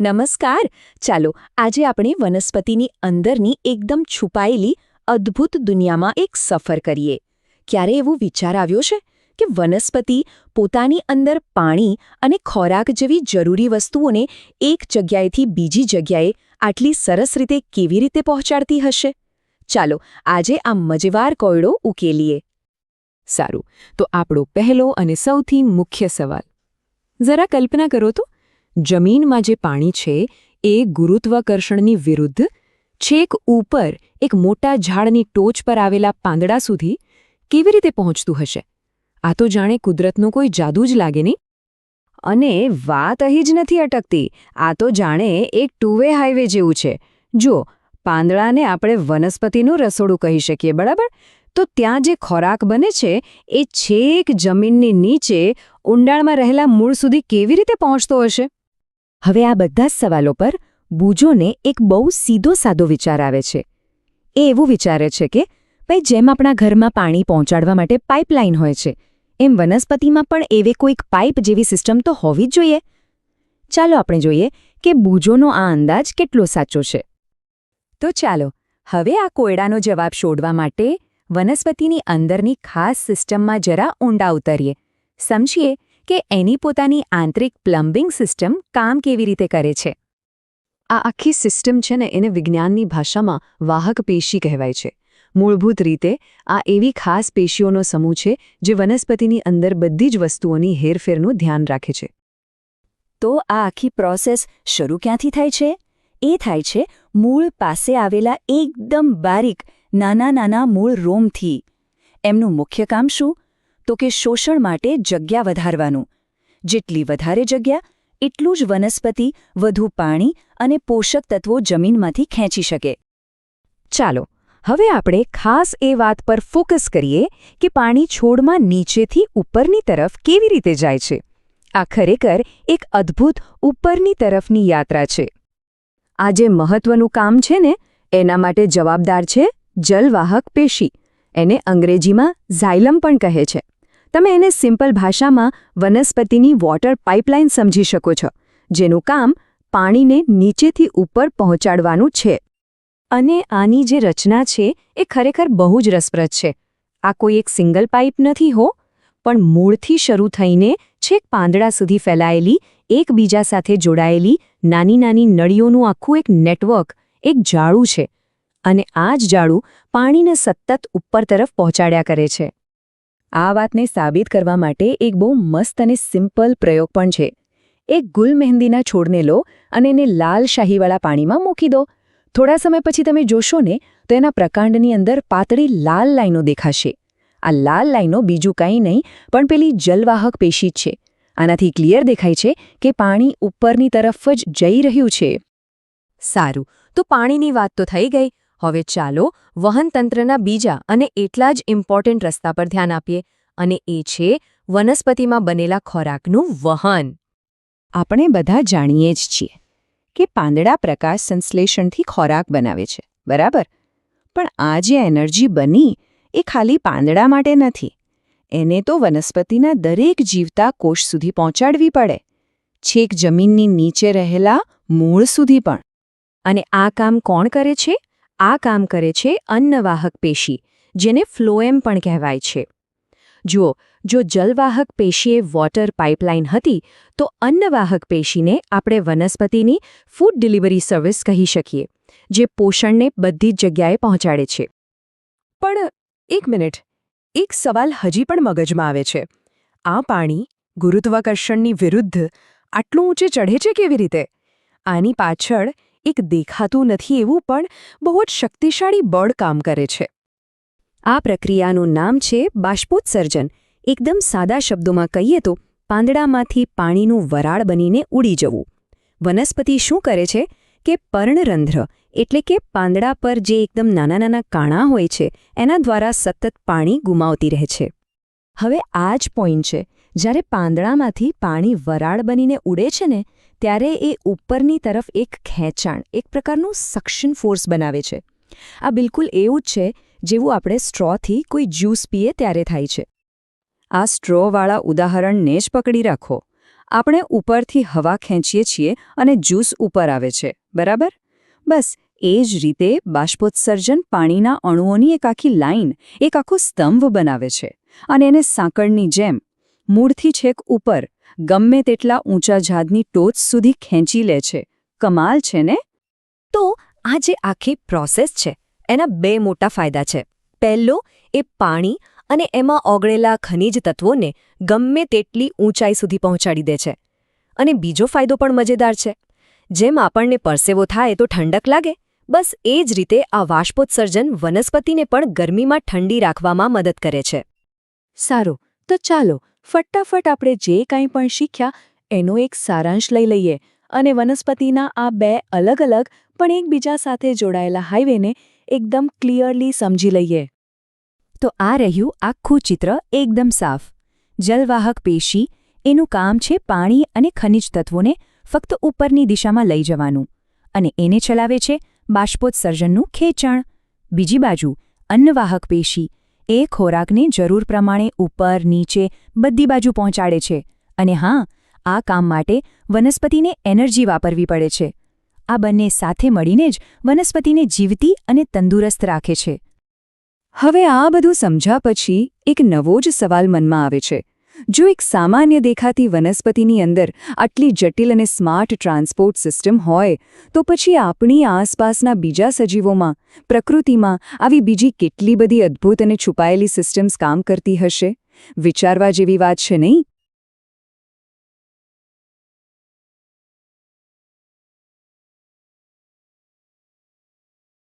નમસ્કાર. ચાલો, આજે આપણે વનસ્પતિની અંદરની એકદમ છુપાયેલી, અદ્ભુત દુનિયામાં એક સફર કરીએ. ક્યારે એવો વિચાર આવ્યો છે કે વનસ્પતિ પોતાની અંદર પાણી અને ખોરાક જેવી જરૂરી વસ્તુઓને એક જગ્યાએથી બીજી જગ્યાએ આટલી સરસ રીતે કેવી રીતે પહોંચાડતી હશે? ચાલો, આજે આ મજેવાર કોયડો ઉકેલીએ. સારું, તો આપણો પહેલો અને સૌથી મુખ્ય સવાલ. જરા કલ્પના કરો તો. જમીનમાં જે પાણી છે એ ગુરુત્વાકર્ષણની વિરુદ્ધ છેક ઉપર એક મોટા ઝાડની ટોચ પર આવેલા પાંદડા સુધી કેવી રીતે પહોંચતું હશે? આ તો જાણે કુદરતનો કોઈ જાદુ જ લાગે નહીં? અને વાત અહીં જ નથી અટકતી. આ તો જાણે એક ટુ વે હાઈવે જેવું છે. જો પાંદડાને આપણે વનસ્પતિનું રસોડું કહી શકીએ, બરાબર? તો ત્યાં જે ખોરાક બને છે, એ છેક જમીનની નીચે ઊંડાણમાં રહેલા મૂળ સુધી કેવી રીતે પહોંચતો હશે? હવે આ બધા જ સવાલો પર બુજોને એક બહુ સીધો સાદો વિચાર આવે છે. એ એવું વિચારે છે કે, ભાઈ, જેમ આપણા ઘરમાં પાણી પહોંચાડવા માટે પાઇપલાઇન હોય છે, એમ વનસ્પતિમાં પણ એવે કોઈક પાઇપ જેવી સિસ્ટમ તો હોવી જ જોઈએ. ચાલો આપણે જોઈએ કે બુજોનો આ અંદાજ કેટલો સાચો છે. તો ચાલો, હવે આ કોયડાનો જવાબ શોધવા માટે વનસ્પતિની અંદરની ખાસ સિસ્ટમમાં જરા ઊંડા ઉતરીએ. સમજીએ કે એની પોતાની આંતરિક પ્લમ્બિંગ સિસ્ટમ કામ કેવી રીતે કરે છે? આ આખી સિસ્ટમ છે ને એને વિજ્ઞાનની ભાષામાં વાહક પેશી કહેવાય છે. મૂળભૂત રીતે, આ એવી ખાસ પેશીઓનો સમૂહ છે જે વનસ્પતિની અંદર બધી જ વસ્તુઓની હેરફેરનું ધ્યાન રાખે છે. તો આ આખી પ્રોસેસ શરૂ ક્યાંથી થાય છે? એ થાય છે મૂળ પાસે આવેલા એકદમ બારીક નાના નાના મૂળ રોમથી. એમનું મુખ્ય કામ શું? તો કે શોષણ માટે જગ્યા વધારવાનું. જેટલી વધારે જગ્યા, એટલું જ વનસ્પતિ, વધુ પાણી અને પોષક તત્વો જમીનમાંથી ખેંચી શકે. ચાલો, હવે આપણે ખાસ એ વાત પર ફોકસ કરીએ કે પાણી છોડમાં નીચેથી ઉપરની તરફ કેવી રીતે જાય છે. આ ખરેખર એક અદ્ભુત ઉપરની તરફની યાત્રા છે. આ જે મહત્વનું કામ છે ને, એના માટે જવાબદાર છે જલવાહક પેશી. એને અંગ્રેજીમાં ઝાયલમ પણ કહે છે. તમે એને સિમ્પલ ભાષામાં વનસ્પતિની વોટર પાઇપલાઇન સમજી શકો છો, જેનું કામ પાણીને નીચેથી ઉપર પહોંચાડવાનું છે. અને આની જે રચના છે, એ ખરેખર બહુ જ રસપ્રદ છે. આ કોઈ એક સિંગલ પાઇપ નથી હો, પણ મૂળથી શરૂ થઈને છેક પાંદડા સુધી ફેલાયેલી, એકબીજા સાથે જોડાયેલી, નાની નાની નળીઓનું આખું એક નેટવર્ક, એક જાળું છે. અને આ જ જાળું પાણીને સતત ઉપર તરફ પહોંચાડ્યા કરે છે. આ વાતને સાબિત કરવા માટે એક બહુ મસ્ત અને સિમ્પલ પ્રયોગ પણ છે. એક ગુલ મહેંદીના છોડને લો અને એને લાલ શાહીવાળા પાણીમાં મૂકી દો. થોડા સમય પછી તમે જોશો ને, તો એના પ્રકાંડની અંદર પાતળી લાલ લાઈનો દેખાશે. આ લાલ લાઈનો બીજું કંઈ નહીં, પણ પેલી જલવાહક પેશી જ છે. આનાથી ક્લિયર દેખાય છે કે પાણી ઉપરની તરફ જ જઈ રહ્યું છે. સારું, તો પાણીની વાત તો થઈ ગઈ. હવે ચાલો વહનતંત્રના બીજા અને એટલા જ ઇમ્પોર્ટન્ટ રસ્તા પર ધ્યાન આપીએ અને એ છે વનસ્પતિમાં બનેલા ખોરાકનું વહન. આપણે બધા જાણીએ જ છીએ કે પાંદડા પ્રકાશ સંશ્લેષણથી ખોરાક બનાવે છે, બરાબર? પણ આ જે એનર્જી બની એ ખાલી પાંદડા માટે નથી. એને તો વનસ્પતિના દરેક જીવતા કોષ સુધી પહોંચાડવી પડે. છેક જમીનની નીચે રહેલા મૂળ સુધી પણ. અને આ કામ કોણ કરે છે? આ કામ કરે છે અન્નવાહક પેશી, જેને ફ્લોએમ પણ કહેવાય છે. જુઓ, જો જલવાહક પેશીએ વોટર પાઇપલાઇન હતી, તો અન્નવાહક પેશીને આપણે વનસ્પતિની ફૂડ ડિલિવરી સર્વિસ કહી શકીએ, જે પોષણને બધી જ જગ્યાએ પહોંચાડે છે. પણ, એક મિનિટ, એક સવાલ હજી પણ મગજમાં આવે છે. આ પાણી ગુરુત્વાકર્ષણની વિરુદ્ધ આટલું ઊંચે ચઢે છે કેવી રીતે? આની પાછળ એક દેખાતું નથી એવું, પણ બહુ જ શક્તિશાળી બળ કામ કરે છે. આ પ્રક્રિયાનું નામ છે બાષ્પોત્સર્જન. એકદમ સાદા શબ્દોમાં કહીએ તો, પાંદડામાંથી પાણીનું વરાળ બનીને ઉડી જવું. વનસ્પતિ શું કરે છે કે પર્ણરંધ્ર, એટલે કે પાંદડા પર જે એકદમ નાના નાના કાણા હોય છે, એના દ્વારા સતત પાણી ગુમાવતી રહે છે. હવે આ જ પોઈન્ટ છે. જ્યારે પાંદડામાંથી પાણી વરાળ બનીને ઉડે છે ને ત્યારે એ ઉપરની તરફ એક ખેંચાણ, એક પ્રકારનું સક્શન ફોર્સ બનાવે છે. આ બિલકુલ એવું જ છે જેવું આપણે સ્ટ્રોથી કોઈ જ્યુસ પીએ ત્યારે થાય છે. આ સ્ટ્રોવાળા ઉદાહરણને જ પકડી રાખો. આપણે ઉપરથી હવા ખેંચીએ છીએ અને જ્યુસ ઉપર આવે છે, બરાબર? બસ, એ જ રીતે બાષ્પોત્સર્જન પાણીના અણુઓની એક આખી લાઈન, એક આખો સ્તંભ બનાવે છે. અને એને સાંકળની જેમ, મૂળથી છેક ઉપર ગમે તેટલા ઊંચા ઝાડની ટોચ સુધી ખેંચી લે છે. કમાલ છે ને? તો આ જે આખી પ્રોસેસ છે, એના બે મોટા ફાયદા છે. પહેલો, એ પાણી અને એમાં ઓગળેલા ખનિજ તત્વોને ગમે તેટલી ઊંચાઈ સુધી પહોંચાડી દે છે. અને બીજો ફાયદો પણ મજેદાર છે. જેમ આપણને પરસેવો થાય તો ઠંડક લાગે, બસ એ જ રીતે આ વાષ્પોત્સર્જન વનસ્પતિને પણ ગરમીમાં ઠંડી રાખવામાં મદદ કરે છે. સારું, તો ચાલો ફટાફટ આપણે જે કંઈ પણ શીખ્યા, એનો એક સારાંશ લઈ લઈએ અને વનસ્પતિના આ બે અલગ અલગ, પણ એકબીજા સાથે જોડાયેલા હાઈવેને એકદમ ક્લિયરલી સમજી લઈએ. તો આ રહ્યું આખું ચિત્ર એકદમ સાફ. જલવાહક પેશી, એનું કામ છે પાણી અને ખનિજ તત્વોને ફક્ત ઉપરની દિશામાં લઈ જવાનું અને એને ચલાવે છે બાષ્પોત્સર્જનનું ખેંચાણ. બીજી બાજુ, અન્નવાહક પેશી એ ખોરાકને જરૂર પ્રમાણે ઉપર, નીચે બધી બાજુ પહોંચાડે છે. અને હા, આ કામ માટે વનસ્પતિને એનર્જી વાપરવી પડે છે. આ બંને સાથે મળીને જ વનસ્પતિને જીવતી અને તંદુરસ્ત રાખે છે. હવે આ બધું સમજ્યા પછી એક નવો જ સવાલ મનમાં આવે છે. જો એક સામાન્ય દેખાતી વનસ્પતિની અંદર આટલી જટિલ અને સ્માર્ટ ટ્રાન્સપોર્ટ સિસ્ટમ હોય, તો પછી આપણી આસપાસના બીજા સજીવોમાં, પ્રકૃતિમાં, આવી બીજી કેટલી બધી અદ્ભુત અને છુપાયેલી સિસ્ટમ્સ કામ કરતી હશે? વિચારવા જેવી વાત છે નહીં?